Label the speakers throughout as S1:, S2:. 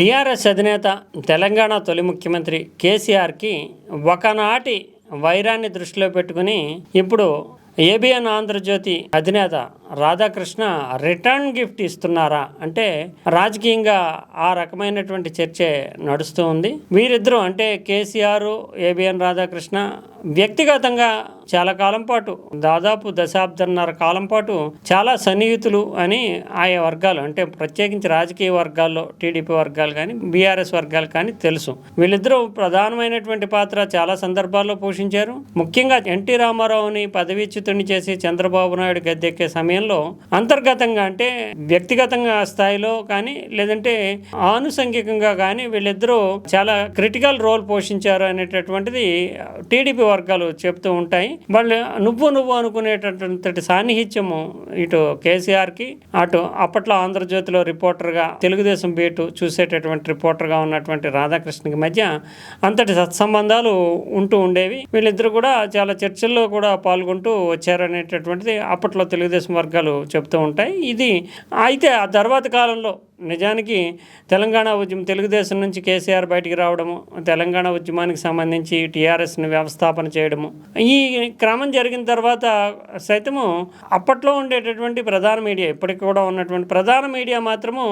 S1: BRS అధినేత తెలంగాణ తొలి ముఖ్యమంత్రి కేసీఆర్కి ఒకనాటి వైరాన్ని దృష్టిలో పెట్టుకుని ఇప్పుడు ఏబిఎన్ ఆంధ్రజ్యోతి అధినేత రాధాకృష్ణ రిటర్న్ గిఫ్ట్ ఇస్తున్నారా అంటే రాజకీయంగా ఆ రకమైనటువంటి చర్చ నడుస్తూ ఉంది. వీరిద్దరూ అంటే కేసీఆర్ ఏబిఎన్ రాధాకృష్ణ వ్యక్తిగతంగా చాలా కాలం పాటు దాదాపు దశాబ్దన్నర కాలం పాటు చాలా సన్నిహితులు అని ఆయా వర్గాలు అంటే ప్రత్యేకించి రాజకీయ వర్గాల్లో టీడీపీ వర్గాలు కానీ బీఆర్ఎస్ వర్గాలు కానీ తెలుసు. వీళ్ళిద్దరూ ప్రధానమైనటువంటి పాత్ర చాలా సందర్భాల్లో పోషించారు. ముఖ్యంగా ఎన్టీ రామారావుని పదవీచ్యుతుని చేసి చంద్రబాబు నాయుడు గద్దెక్కే సమయంలో అంతర్గతంగా అంటే వ్యక్తిగతంగా స్థాయిలో కానీ లేదంటే ఆనుషంగికంగా కానీ వీళ్ళిద్దరూ చాలా క్రిటికల్ రోల్ పోషించారు అనేటటువంటిది టీడీపీ వర్గాలు చెప్తూ ఉంటాయి. వాళ్ళు నువ్వు నువ్వు అనుకునేటటువంటి సాన్నిహిత్యము ఇటు కేసీఆర్కి అటు అప్పట్లో ఆంధ్రజ్యోతిలో రిపోర్టర్గా తెలుగుదేశం బీటు చూసేటటువంటి రిపోర్టర్గా ఉన్నటువంటి రాధాకృష్ణకి మధ్య అంతటి సత్సంబంధాలు ఉంటూ ఉండేవి. వీళ్ళిద్దరు కూడా చాలా చర్చల్లో కూడా పాల్గొంటూ వచ్చారనేటటువంటిది అప్పట్లో తెలుగుదేశం వర్గాలు చెప్తూ ఉంటాయి. ఇది అయితే ఆ తర్వాత కాలంలో నిజానికి తెలంగాణ ఉద్యమం తెలుగుదేశం నుంచి కేసీఆర్ బయటికి రావడము తెలంగాణ ఉద్యమానికి సంబంధించి టీఆర్ఎస్ని వ్యవస్థాపన చేయడము. ఈ క్రమం జరిగిన తర్వాత సైతము అప్పట్లో ఉండేటటువంటి ప్రధాన మీడియా ఇప్పటికి కూడా ఉన్నటువంటి ప్రధాన మీడియా మాత్రము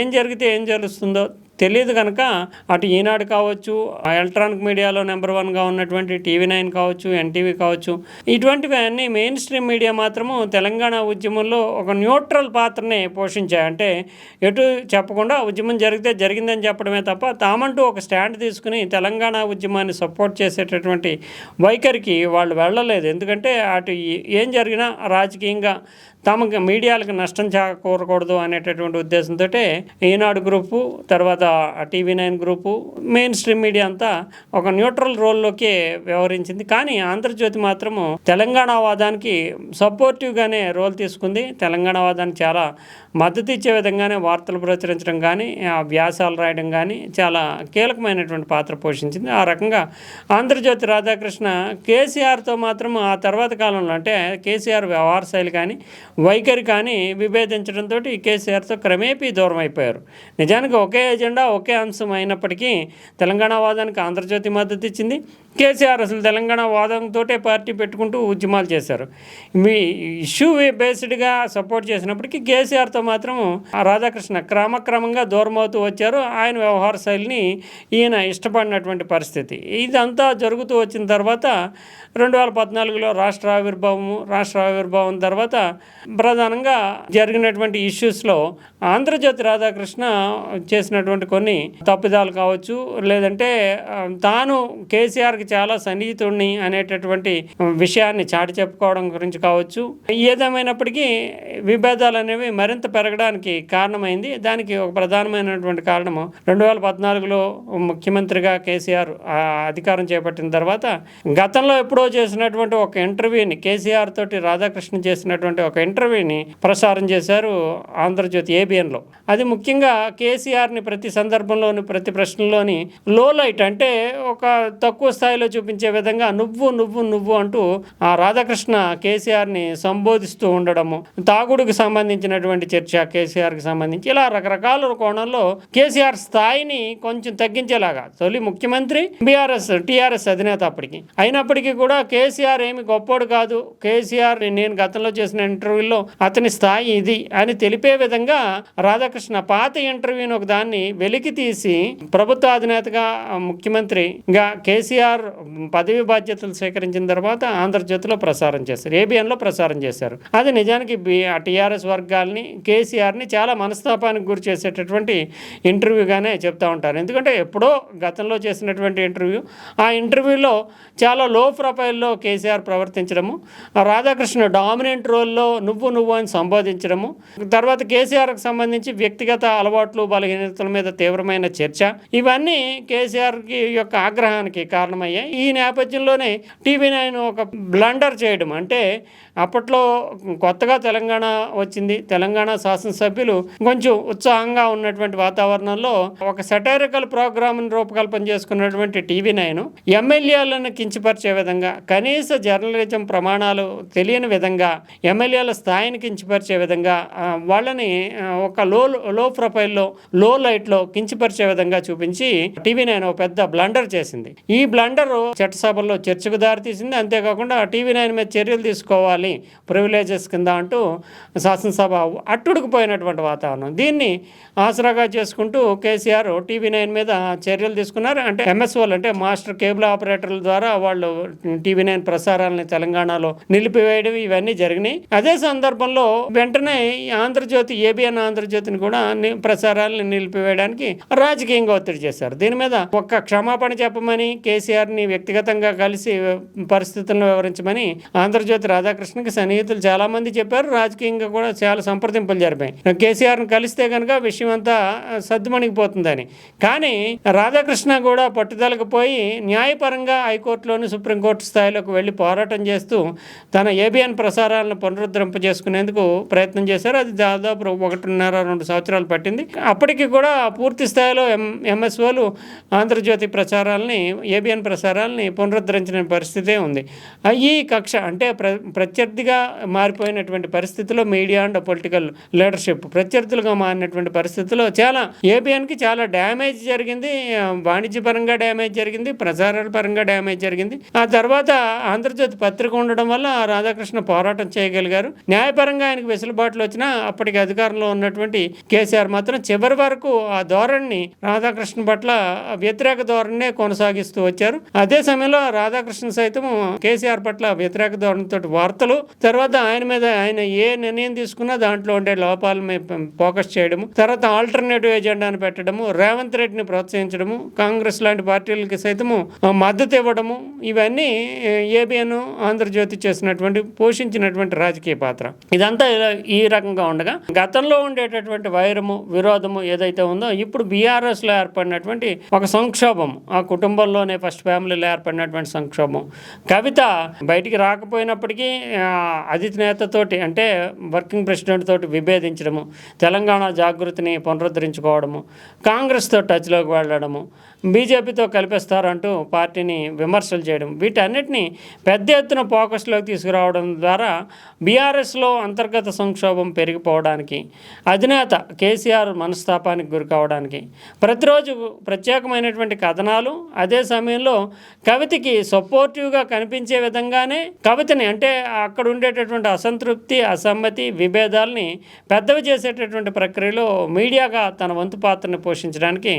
S1: ఏం జరిగితే ఏం జరుగుతుందో తెలియదు కనుక అటు ఈనాడు కావచ్చు ఎలక్ట్రానిక్ మీడియాలో నెంబర్ వన్గా ఉన్నటువంటి టీవీ నైన్ కావచ్చు ఎన్టీవీ కావచ్చు ఇటువంటివి అన్నీ మెయిన్ స్ట్రీమ్ మీడియా మాత్రము తెలంగాణ ఉద్యమంలో ఒక న్యూట్రల్ పాత్రని పోషించాయి. అంటే ఎటు చెప్పకుండా ఉద్యమం జరిగితే జరిగిందని చెప్పడమే తప్ప తామంటూ ఒక స్టాండ్ తీసుకుని తెలంగాణ ఉద్యమాన్ని సపోర్ట్ చేసేటటువంటి వైఖరికి వాళ్ళు వెళ్ళలేదు. ఎందుకంటే అటు ఏం జరిగినా రాజకీయంగా తమకు మీడియాలకు నష్టం చేకూరకూడదు అనేటటువంటి ఉద్దేశంతో ఈనాడు గ్రూపు తర్వాత TV nine group mainstream media అంతా ఒక న్యూట్రల్ రోల్లోకి వ్యవహరించింది. కానీ ఆంధ్రజ్యోతి మాత్రము తెలంగాణ వాదానికి సపోర్టివ్గానే రోల్ తీసుకుంది. తెలంగాణ వాదానికి చాలా మద్దతు ఇచ్చే విధంగానే వార్తలు ప్రచురించడం కానీ ఆ వ్యాసాలు రాయడం కానీ చాలా కీలకమైనటువంటి పాత్ర పోషించింది. ఆ రకంగా ఆంధ్రజ్యోతి రాధాకృష్ణ కేసీఆర్తో మాత్రం ఆ తర్వాత కాలంలో అంటే కేసీఆర్ వ్యవహార శైలి కానీ వైఖరి కానీ విభేదించడంతో కేసీఆర్తో క్రమేపీ దూరం అయిపోయారు నిజానికి ఒకే ఎజెండా ఒకే అంశం అయినప్పటికీ తెలంగాణ వాదానికి ఆంధ్రజ్యోతి మద్దతు ఇచ్చింది. కేసీఆర్ అసలు తెలంగాణ వాదంతో పార్టీ పెట్టుకుంటూ ఉద్యమాలు చేశారు. మీ ఇష్యూ బేస్డ్గా సపోర్ట్ చేసినప్పటికీ కేసీఆర్తో మాత్రం ఆ రాధాకృష్ణ క్రమక్రమంగా దూరం అవుతూ వచ్చారు. ఆయన వ్యవహార శైలిని ఈయన ఇష్టపడినటువంటి పరిస్థితి. ఇదంతా జరుగుతూ వచ్చిన తర్వాత రెండు వేల పద్నాలుగులో రాష్ట్ర ఆవిర్భావము రాష్ట్ర ఆవిర్భావం తర్వాత ప్రధానంగా జరిగినటువంటి ఇష్యూస్లో ఆంధ్రజ్యోతి రాధాకృష్ణ చేసినటువంటి కొన్ని తప్పిదాలు కావచ్చు లేదంటే తాను కేసీఆర్కి చాలా సన్నిహితుడిని అనేటటువంటి విషయాన్ని చాటి చెప్పుకోవడం గురించి కావచ్చు. ఏదేమైనప్పటికీ విభేదాలు అనేవి మరింత పెరగడానికి కారణమైంది. దానికి ఒక ప్రధానమైనటువంటి కారణము రెండు వేల పద్నాలుగులో ముఖ్యమంత్రిగా కేసీఆర్ అధికారం చేపట్టిన తర్వాత గతంలో ఎప్పుడో చేసినటువంటి ఒక ఇంటర్వ్యూని కేసీఆర్ తోటి రాధాకృష్ణ చేసినటువంటి ఒక ఇంటర్వ్యూని ప్రసారం చేశారు ఆంధ్రజ్యోతి ఏబిఎన్లో. అది ముఖ్యంగా కేసీఆర్ని ప్రతి సందర్భంలోని ప్రతి ప్రశ్నలోని లో లైట్ అంటే ఒక తక్కువ స్థాయిలో చూపించే విధంగా నువ్వు నువ్వు నువ్వు అంటూ ఆ రాధాకృష్ణ కేసీఆర్ని సంబోధిస్తూ ఉండడము తాగుడుకు సంబంధించినటువంటి చర్చ కేసీఆర్కి సంబంధించి ఇలా రకరకాల కోణంలో కేసీఆర్ స్థాయిని కొంచెం తగ్గించేలాగా తొలి ముఖ్యమంత్రి బీఆర్ఎస్ టీఆర్ఎస్ అధినేత అప్పటికి. అయినప్పటికీ కూడా కేసీఆర్ ఏమి గొప్పోడు కాదు. కేసీఆర్ నేను గతంలో చేసిన ఇంటర్వ్యూ ఇంటర్వ్యూలో అతని స్థాయి ఇది అని తెలిపే విధంగా రాధాకృష్ణ పాత ఇంటర్వ్యూని ఒక దాన్ని వెలికి తీసి ప్రభుత్వ అధినేతగా ముఖ్యమంత్రిగా కేసీఆర్ పదవి బాధ్యతలు స్వీకరించిన తర్వాత ఆంధ్రజ్యోతిలో ప్రసారం చేశారు ఏబిఎన్లో ప్రసారం చేశారు. అది నిజానికి టీఆర్ఎస్ వర్గాల్ని కేసీఆర్ని చాలా మనస్తాపానికి గురి చేసేటటువంటి ఇంటర్వ్యూగానే చెప్తా ఉంటారు. ఎందుకంటే ఎప్పుడో గతంలో చేసినటువంటి ఇంటర్వ్యూ ఆ ఇంటర్వ్యూలో చాలా లో ప్రొఫైల్లో కేసీఆర్ ప్రవర్తించడము రాధాకృష్ణ డామినెంట్ రోల్లో నువ్వు నువ్వు అని సంబోధించడము. తర్వాత కేసీఆర్కు సంబంధించి వ్యక్తిగత అలవాట్లు బలహీనతల మీద తీవ్రమైన చర్చ. ఇవన్నీ కేసీఆర్కి యొక్క ఆగ్రహానికి కారణమయ్యాయి. ఈ నేపథ్యంలోనే టీవీ నైన్ ఒక బ్లండర్ చేయడం. అంటే అప్పట్లో కొత్తగా తెలంగాణ వచ్చింది. తెలంగాణ శాసనసభ్యులు కొంచెం ఉత్సాహంగా ఉన్నటువంటి వాతావరణంలో ఒక సెటారికల్ ప్రోగ్రామ్ను రూపకల్పన చేసుకున్నటువంటి టీవీ నైన్ ఎమ్మెల్యేలను కించపరిచే విధంగా కనీస జర్నలిజం ప్రమాణాలు తెలియని విధంగా ఎమ్మెల్యేల స్థాయిని కించపరిచే విధంగా వాళ్ళని ఒక లో లో ప్రొఫైల్లో లో లైట్లో కించపరిచే విధంగా చూపించి టీవీ నైన్ ఒక పెద్ద బ్లండర్ చేసింది. ఈ బ్లండర్ చట్టసభల్లో చర్చకు దారితీసింది. అంతేకాకుండా టీవీ నైన్ మీద చర్యలు తీసుకోవాలి ప్రివిలేజెస్ కింద అంటూ శాసనసభ అట్టుడుకుపోయినటువంటి వాతావరణం. దీన్ని ఆసరాగా చేసుకుంటూ కేసీఆర్ టీవీ నైన్ మీద చర్యలు తీసుకున్నారు. అంటే ఎంఎస్ఓలు అంటే మాస్టర్ కేబుల్ ఆపరేటర్ల ద్వారా వాళ్ళు టీవీ నైన్ ప్రసారాలని తెలంగాణలో నిలిపివేయడం ఇవన్నీ జరిగినాయి. అదే సందర్భంలో వెంటనే ఆంధ్రజ్యోతి ఏబిఎన్ ఆంధ్రజ్యోతిని కూడా ప్రసారాలను నిలిపివేయడానికి రాజకీయంగా ఒత్తిడి చేశారు. దీని మీద ఒక్క క్షమాపణ చెప్పమని కేసీఆర్ని వ్యక్తిగతంగా కలిసి పరిస్థితులను వివరించమని ఆంధ్రజ్యోతి రాధాకృష్ణకి సన్నిహితులు చాలామంది చెప్పారు. రాజకీయంగా కూడా చాలా సంప్రదింపులు జరిపాయి. కేసీఆర్ని కలిస్తే కనుక విషయం అంతా సర్దుమణిగిపోతుందని కానీ రాధాకృష్ణ కూడా పట్టుదలకు పోయి న్యాయపరంగా హైకోర్టులోని సుప్రీంకోర్టు స్థాయిలోకి వెళ్ళి పోరాటం చేస్తూ తన ఏబిఎన్ ప్రసారాలను పునరుద్ధరింప చేసుకునేందుకు ప్రయత్నం చేశారు. అది దాదాపు ఒకటిన్నర రెండు సంవత్సరాలు పట్టింది. అప్పటికి కూడా పూర్తి స్థాయిలో ఎం ఎంఎస్ఓలు ఆంధ్రజ్యోతి ప్రచారాలని ఏబిఎన్ ప్రసారాలని పునరుద్ధరించిన పరిస్థితే ఉంది. ఈ కక్ష అంటే ప్ర ప్రత్యర్థిగా మారిపోయినటువంటి పరిస్థితిలో మీడియా అండ్ పొలిటికల్ లీడర్షిప్ ప్రత్యర్థులుగా మారినటువంటి పరిస్థితిలో చాలా ఏబిఎన్కి చాలా డ్యామేజ్ జరిగింది. వాణిజ్యపరంగా డ్యామేజ్ జరిగింది. ప్రచారాల పరంగా డ్యామేజ్ జరిగింది. ఆ తర్వాత ఆంధ్రజ్యోతి పత్రిక ఉండడం వల్ల రాధాకృష్ణ పోరాటం చేయగలిగారు. న్యాయపరంగా ఆయనకు వెసులుబాట్లు వచ్చినా అప్పటికి అధికారంలో ఉన్నటువంటి కేసీఆర్ మాత్రం చివరి వరకు ఆ ధోరణిని రాధాకృష్ణ పట్ల వ్యతిరేక ధోరణినే కొనసాగిస్తూ వచ్చారు. అదే సమయంలో రాధాకృష్ణ సైతం కేసీఆర్ పట్ల వ్యతిరేక ధోరణితో వార్తలు తర్వాత ఆయన మీద ఆయన ఏ నిర్ణయం తీసుకున్నా దాంట్లో ఉండే లోపాల మీద ఫోకస్ చేయడము తర్వాత ఆల్టర్నేటివ్ ఎజెండాను పెట్టడము రేవంత్ రెడ్డిని ప్రోత్సహించడము కాంగ్రెస్ లాంటి పార్టీలకి సైతము మద్దతు ఇవ్వడము ఇవన్నీ ఏబిఎన్ ఆంధ్రజ్యోతి చేసినటువంటి పోషించినటువంటి రాజకీయ పాత్ర. ఇదంతా ఈ రకంగా ఉండగా గతంలో ఉండేటటువంటి వైరము విరోధము ఏదైతే ఉందో ఇప్పుడు బీఆర్ఎస్లో ఏర్పడినటువంటి ఒక సంక్షోభం ఆ కుటుంబంలోనే ఫస్ట్ ఫ్యామిలీలో ఏర్పడినటువంటి సంక్షోభం. కవిత బయటికి రాకపోయినప్పటికీ ఆ, అతిథి నేతతోటి అంటే వర్కింగ్ ప్రెసిడెంట్ తోటి విభేదించడము తెలంగాణ జాగృతిని పునరుద్ధరించుకోవడము కాంగ్రెస్తో టచ్లోకి వెళ్ళడము బీజేపీతో కలిపేస్తారంటూ పార్టీని విమర్శలు చేయడం. వీటన్నిటిని పెద్ద ఎత్తున ఫోకస్లోకి తీసుకురావడం ద్వారా బీఆర్ఎస్లో అంతర్గత సంక్షోభం పెరిగిపోవడానికి అధినేత కేసీఆర్ మనస్తాపానికి గురి కావడానికి ప్రతిరోజు ప్రత్యేకమైనటువంటి కథనాలు అదే సమయంలో కవితకి సపోర్టివ్గా కనిపించే విధంగానే కవితని అంటే అక్కడ ఉండేటటువంటి అసంతృప్తి అసమ్మతి విభేదాల్ని పెద్దవి చేసేటటువంటి ప్రక్రియలో మీడియాగా తన వంతు పాత్రని పోషించడానికి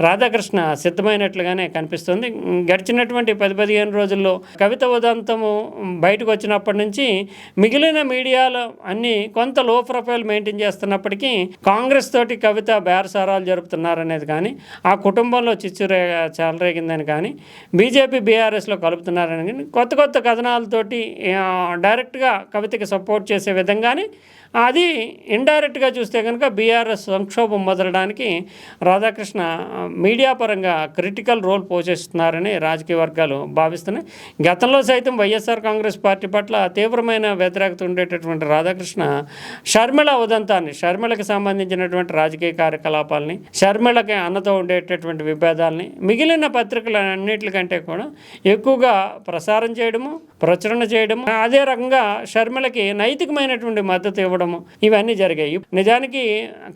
S1: రాధాకృష్ణ సిద్ధమైనట్లుగానే కనిపిస్తుంది. గడిచినటువంటి పది పదిహేను రోజుల్లో కవిత ఉదంతము బయటకు వచ్చినప్పటి నుంచి మిగిలిన మీడియాలో అన్ని కొంత లో ప్రొఫైల్ మెయింటైన్ చేస్తున్నప్పటికీ కాంగ్రెస్ తోటి కవిత బేరసారాలు జరుపుతున్నారనేది కానీ ఆ కుటుంబంలో చిచ్చు చాలరేగిందని కానీ బీజేపీ బీఆర్ఎస్లో కలుపుతున్నారని కానీ కొత్త కొత్త కథనాలతోటి డైరెక్ట్గా కవితకి సపోర్ట్ చేసే విధంగానే అది ఇండైరెక్ట్గా చూస్తే కనుక బీఆర్ఎస్ సంక్షోభం మొదలడానికి రాధాకృష్ణ మీడియా పరంగా క్రిటికల్ రోల్ పోషిస్తున్నారని రాజకీయ వర్గాలు భావిస్తున్నాయి. గతంలో సైతం వైఎస్ఆర్ కాంగ్రెస్ పార్టీ పట్ల తీవ్రమైన వ్యతిరేకత ఉండేటటువంటి రాధాకృష్ణ షర్మిళ ఉదంతాన్ని షర్మిళకి సంబంధించినటువంటి రాజకీయ కార్యకలాపాలని షర్మిళకి అన్నతో ఉండేటటువంటి విభేదాలని మిగిలిన పత్రికల అన్నిటికంటే కూడా ఎక్కువగా ప్రసారం చేయడము ప్రచురణ చేయడము అదే రకంగా షర్మిలకి నైతికమైనటువంటి మద్దతు ఇవ్వడము ఇవన్నీ జరిగాయి. నిజానికి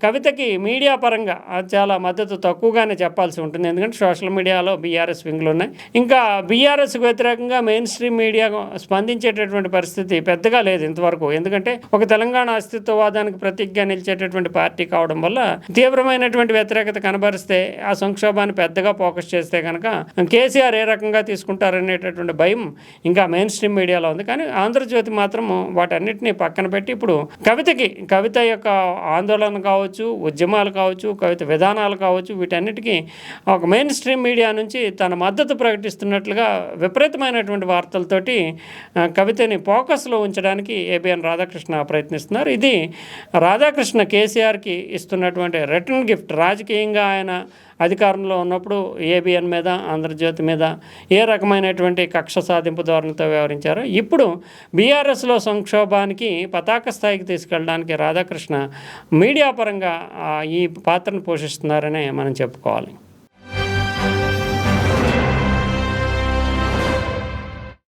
S1: కవితకి మీడియా పరంగా అది చాలా మద్దతు తక్కువగానే చెప్పాల్సి ఉంటుంది. ఎందుకంటే సోషల్ మీడియాలో బీఆర్ఎస్ వింగ్లు ఉన్నాయి. ఇంకా బీఆర్ఎస్కి వ్యతిరేకంగా మెయిన్ స్ట్రీమ్ మీడియా స్పందించేటటువంటి పరిస్థితి పెద్దగా లేదు ఇంతవరకు. ఎందుకంటే ఒక తెలంగాణ అస్తిత్వవాదానికి ప్రతిజ్ఞ నిలిచేటటువంటి పార్టీ కావడం వల్ల తీవ్రమైనటువంటి వ్యతిరేకత కనబరిస్తే ఆ సంక్షోభాన్ని పెద్దగా ఫోకస్ చేస్తే కనుక కేసీఆర్ ఏ రకంగా తీసుకుంటారనేటటువంటి భయం ఇంకా మెయిన్ స్ట్రీమ్ మీడియాలో ఉంది. కానీ ఆంధ్రజ్యోతి మాత్రం వాటన్నిటిని పక్కన పెట్టి ఇప్పుడు కవితకి కవిత యొక్క ఆందోళన కావచ్చు ఉద్యమాలు కావచ్చు కవిత విధానాలు కావచ్చు వీటన్నిటికీ ఒక మెయిన్ స్ట్రీమ్ మీడియా నుంచి తన మద్దతు ప్రకటిస్తున్నట్లుగా విపరీతమైనటువంటి వార్తలతోటి కవితని ఫోకస్లో ఉంచడానికి ఏబిఎన్ రాధాకృష్ణ ప్రయత్నిస్తున్నారు. ఇది రాధాకృష్ణ కేసీఆర్కి ఇస్తున్నటువంటి రిటర్న్ గిఫ్ట్ రాజకీయంగా ఆయన అధికారంలో ఉన్నప్పుడు ఏబిఎన్ మీద ఆంధ్రజ్యోతి మీద ఏ రకమైనటువంటి కక్ష సాధింపు ధోరణితో వ్యవహరించారో ఇప్పుడు బీఆర్ఎస్లో సంక్షోభానికి పతాక స్థాయికి తీసుకెళ్ళడానికి రాధాకృష్ణ మీడియా పరంగా ఈ పాత్రను పోషిస్తున్నారని మనం చెప్పుకోవాలి.